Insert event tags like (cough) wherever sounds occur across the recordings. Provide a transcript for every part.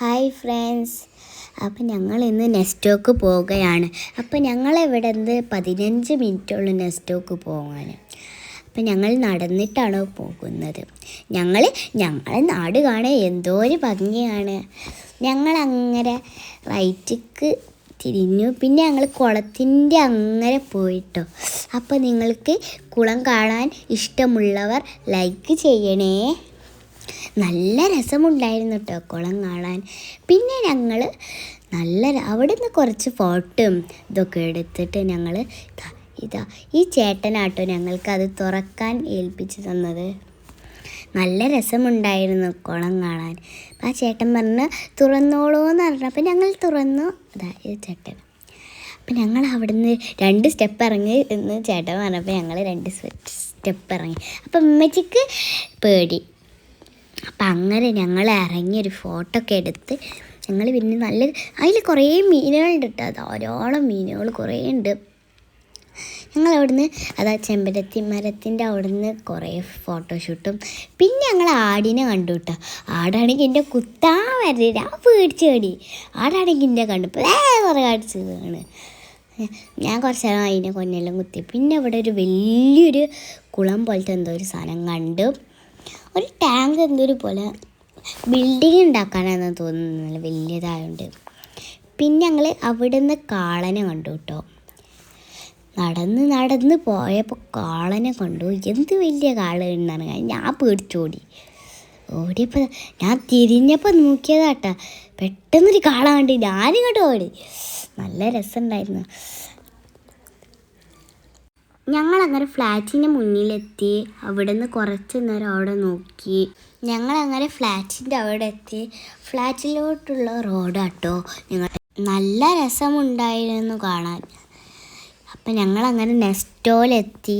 Hi friends അപ്പം ഞങ്ങൾ ഇന്ന് നെസ്റ്റോക്ക് പോവുകയാണ്. അപ്പം ഞങ്ങൾ ഇവിടെ നിന്ന് പതിനഞ്ച് മിനിറ്റുള്ള നെസ്റ്റോക്ക് പോകാൻ അപ്പം ഞങ്ങൾ നടന്നിട്ടാണ് പോകുന്നത്. ഞങ്ങൾ ഞങ്ങളെ നാട് കാണാൻ എന്തോ ഒരു ഭംഗിയാണ്. ഞങ്ങൾ അങ്ങനെ റൈറ്റിക്ക് തിരിഞ്ഞു. പിന്നെ ഞങ്ങൾ കുളത്തിന്റെ അങ്ങനെ പോയിട്ടോ. അപ്പോൾ നിങ്ങൾക്ക് കുളം കാണാൻ ഇഷ്ടമുള്ളവർ ലൈക്ക് ചെയ്യണേ. നല്ല രസമുണ്ടായിരുന്നു കേട്ടോ കുളം കാണാൻ. പിന്നെ ഞങ്ങൾ നല്ല അവിടെ നിന്ന് കുറച്ച് ഫോട്ടോയും ഇതൊക്കെ എടുത്തിട്ട് ഞങ്ങൾ ഇതാ ഈ ചേട്ടനാട്ടോ ഞങ്ങൾക്ക് അത് തുറക്കാൻ ഏൽപ്പിച്ച് തന്നത്. നല്ല രസമുണ്ടായിരുന്നു കുളം കാണാൻ. അപ്പം ആ ചേട്ടൻ പറഞ്ഞ് തുറന്നോളൂ എന്ന് പറഞ്ഞപ്പോൾ ഞങ്ങൾ തുറന്നു. അതാ ഈ ചേട്ടൻ. അപ്പം ഞങ്ങൾ അവിടുന്ന് രണ്ട് സ്റ്റെപ്പ് ഇറങ്ങി എന്ന് ചേട്ടൻ പറഞ്ഞപ്പോൾ ഞങ്ങൾ രണ്ട് സ്റ്റെപ്പ് ഇറങ്ങി. അപ്പം അമ്മച്ചിക്ക് പേടി. അപ്പം അങ്ങനെ ഞങ്ങൾ ഇറങ്ങി ഒരു ഫോട്ടോ ഒക്കെ എടുത്ത് ഞങ്ങൾ പിന്നെ നല്ല അതിൽ കുറേ മീനുകളുണ്ട് കേട്ടോ ധാരാളം മീനുകൾ കുറേ ഉണ്ട്. ഞങ്ങൾ അവിടുന്ന് അതാ ചെമ്പരത്തി മരത്തിന്റെ അവിടുന്ന് കുറേ ഫോട്ടോഷൂട്ടും. പിന്നെ ഞങ്ങൾ ആടിനെ കണ്ടു കേട്ടോ ആടാണെങ്കിൽ എന്റെ കുത്താൻ വരരുത്. ആ പേടിച്ച് കടി. ആടാണെങ്കിൽ എന്റെ കണ്ടപ്പോൾ കുറേ കാണിച്ച് വീണ് ഞാൻ കുറച്ച് നേരം അതിനെ കൊന്നെല്ലാം കുത്തി. പിന്നെ അവിടെ ഒരു വലിയൊരു കുളം പോലത്തെ എന്തോ ഒരു സാധനം കണ്ടു. ഒരു ടാങ്ക് എന്തൊരു പോലെ ബിൽഡിങ് ഉണ്ടാക്കാനാണെന്ന് തോന്നുന്നു. നല്ല വലിയതായതുകൊണ്ട് പിന്നെ ഞങ്ങൾ അവിടെ നിന്ന് കാളനെ കണ്ടു കേട്ടോ നടന്ന് നടന്ന് പോയപ്പോൾ കാളനെ കണ്ടു. എന്ത് വലിയ കാള എന്നാണ് ഞാൻ പേടിച്ചോടി. ഓടിയപ്പോൾ ഞാൻ തിരിഞ്ഞപ്പോൾ നോക്കിയതാട്ടാ. പെട്ടെന്നൊരു കാള കണ്ട് ഞാനിങ്ങോട്ട് ഓടി. നല്ല രസമുണ്ടായിരുന്നു ഞങ്ങൾ അങ്ങനെ ഫ്ലാറ്റിന് മുന്നിലെത്തി. അവിടെ നിന്ന് കുറച്ച് നേരം അവിടെ നോക്കി. ഞങ്ങൾ അങ്ങനെ ഫ്ലാറ്റിന്റെ അവിടെ എത്തി ഫ്ലാറ്റിലോട്ടുള്ള റോഡാട്ടോ. ഞങ്ങൾ നല്ല രസമുണ്ടായിരുന്നു കാണാൻ. അപ്പം ഞങ്ങൾ അങ്ങനെ നെസ്റ്റോലെത്തി.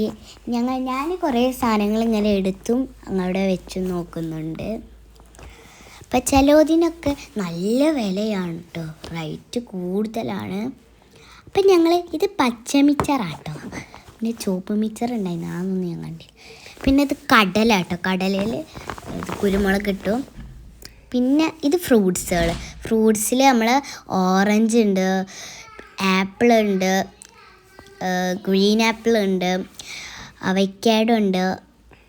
ഞങ്ങൾ ഞാൻ കുറേ സാധനങ്ങൾ ഇങ്ങനെ എടുത്തും അവിടെ വെച്ച് നോക്കുന്നുണ്ട്. അപ്പം ചിലതിനൊക്കെ നല്ല വിലയാണ് കേട്ടോ റേറ്റ് കൂടുതലാണ്. അപ്പം ഞങ്ങൾ ഇത് പച്ചമിച്ചറാട്ടോ. പിന്നെ ചുവപ്പ് മിച്ചർ ഉണ്ടായി അതൊന്നും ഞാൻ കണ്ടില്ല. പിന്നെ ഇത് കടല കേട്ടോ കടലയിൽ കുരുമുളക് കിട്ടും പിന്നെ ഇത് ഫ്രൂട്ട്സുകൾ. ഫ്രൂട്ട്സിൽ നമ്മൾ ഓറഞ്ച് ഉണ്ട് ആപ്പിൾ ഉണ്ട് ഗ്രീൻ ആപ്പിൾ ഉണ്ട് അവയ്ക്കാഡോ ഉണ്ട്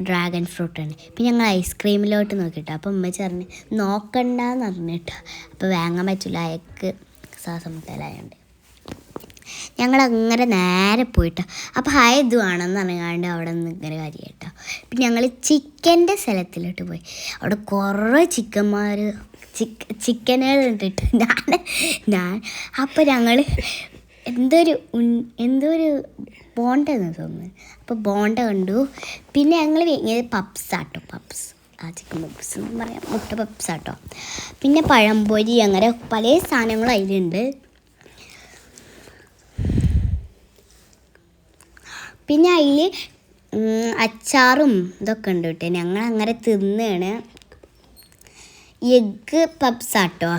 ഡ്രാഗൺ ഫ്രൂട്ട് ഉണ്ട്. പിന്നെ ഞങ്ങൾ ഐസ്ക്രീമിലോട്ട് നോക്കിട്ടോ അപ്പം ഉമ്മ പറഞ്ഞ് നോക്കണ്ടെന്ന് പറഞ്ഞിട്ടോ. അപ്പോൾ വാങ്ങാൻ പറ്റില്ല അയക്ക്. ശ്വാസമുട്ടലായുണ്ട് ഞങ്ങൾ അങ്ങനെ നേരെ പോയിട്ടോ. അപ്പോൾ ഹായ് ആണെന്ന് അറിയാണ്ട് അവിടെ നിന്ന് ഇങ്ങനെ കാര്യം കേട്ടോ പിന്നെ ഞങ്ങൾ ചിക്കന്റെ സ്ഥലത്തിലോട്ട് പോയി. അവിടെ കുറേ ചിക്കന്മാർ ചിക്ക ചിക്കനുകൾ ഇട്ടിട്ട് (laughs) ഞാൻ ഞാൻ അപ്പോൾ ഞങ്ങൾ എന്തൊരു ഉൺ- എന്തോ ഒരു ബോണ്ട എന്ന് തോന്നുന്നു. അപ്പോൾ ബോണ്ട കണ്ടു. പിന്നെ ഞങ്ങൾ വാങ്ങിയത് പപ്സ് ആട്ടോ പപ്സ്. ആ ചിക്കൻ പപ്സ് എന്ന് പറയാം മുട്ട പപ്സ് ആട്ടോ പിന്നെ പഴംപൊരി അങ്ങനെ പല സാധനങ്ങളും അതിലുണ്ട്. പിന്നെ അതിൽ അച്ചാറും ഇതൊക്കെ ഉണ്ട് കേട്ടോ. ഞങ്ങൾ അങ്ങനെ തിന്നാണ്. എഗ്ഗ് പപ്സ് ആട്ടോ.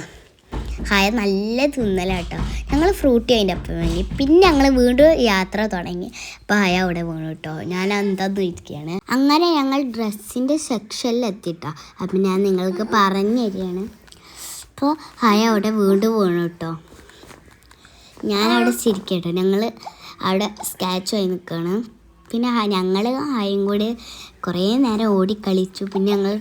ഹായ നല്ല തിന്നലാട്ടോ. ഞങ്ങൾ ഫ്രൂട്ടി അതിന്റെ ഒപ്പം വാങ്ങി പിന്നെ ഞങ്ങൾ വീണ്ടും യാത്ര തുടങ്ങി. അപ്പോൾ ഹായ അവിടെ വീണു കേട്ടോ. ഞാൻ എന്താന്ന് ഇരിക്കുകയാണ് അങ്ങനെ ഞങ്ങൾ ഡ്രസ്സിന്റെ സെക്ഷനിൽ എത്തിട്ടോ. അപ്പം ഞാൻ നിങ്ങൾക്ക് പറഞ്ഞു തരികയാണ്. അപ്പോൾ ഹായ അവിടെ വീണ്ടും വീണു കേട്ടോ. ഞാനവിടെ ചിരിക്കട്ടോ ഞങ്ങൾ അവിടെ സ്കാച്ച് ആയി നിൽക്കുകയാണ് പിന്നെ ഞങ്ങൾ ആയും കൂടി കുറേ നേരം ഓടിക്കളിച്ചു. പിന്നെ ഞങ്ങൾ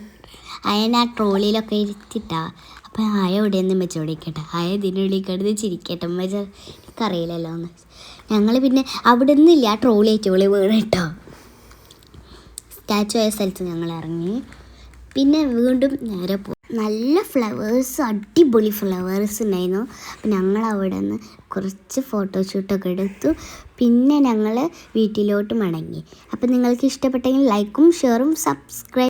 അയനെ ആ ട്രോളിയിലൊക്കെ ഇരുത്തിട്ടാ. അപ്പം ആയ എവിടെയെന്ന് വെച്ച് ഓടിക്കട്ടെ ആയ ഇതിനുള്ളിൽ കിടന്ന് ചിരിക്കട്ടെ. വെച്ച എനിക്കറിയില്ലല്ലോ എന്ന്. ഞങ്ങൾ പിന്നെ അവിടെ നിന്നില്ല ആ ട്രോളി ഏറ്റവും വീണ് കേട്ടോ. സ്റ്റാച്ചു ആയ സ്ഥലത്ത് ഞങ്ങൾ ഇറങ്ങി. പിന്നെ വീണ്ടും നേരെ പോ നല്ല ഫ്ലവേഴ്സ് അടിപൊളി ഫ്ലവേഴ്സ് ഉണ്ടായിരുന്നു. അപ്പം ഞങ്ങൾ അവിടെ നിന്ന് കുറച്ച് ഫോട്ടോഷൂട്ടൊക്കെ എടുത്തു. പിന്നെ ഞങ്ങൾ വീട്ടിലോട്ട് മടങ്ങി. അപ്പം നിങ്ങൾക്ക് ഇഷ്ടപ്പെട്ടെങ്കിൽ ലൈക്കും ഷെയറും സബ്സ്ക്രൈബ്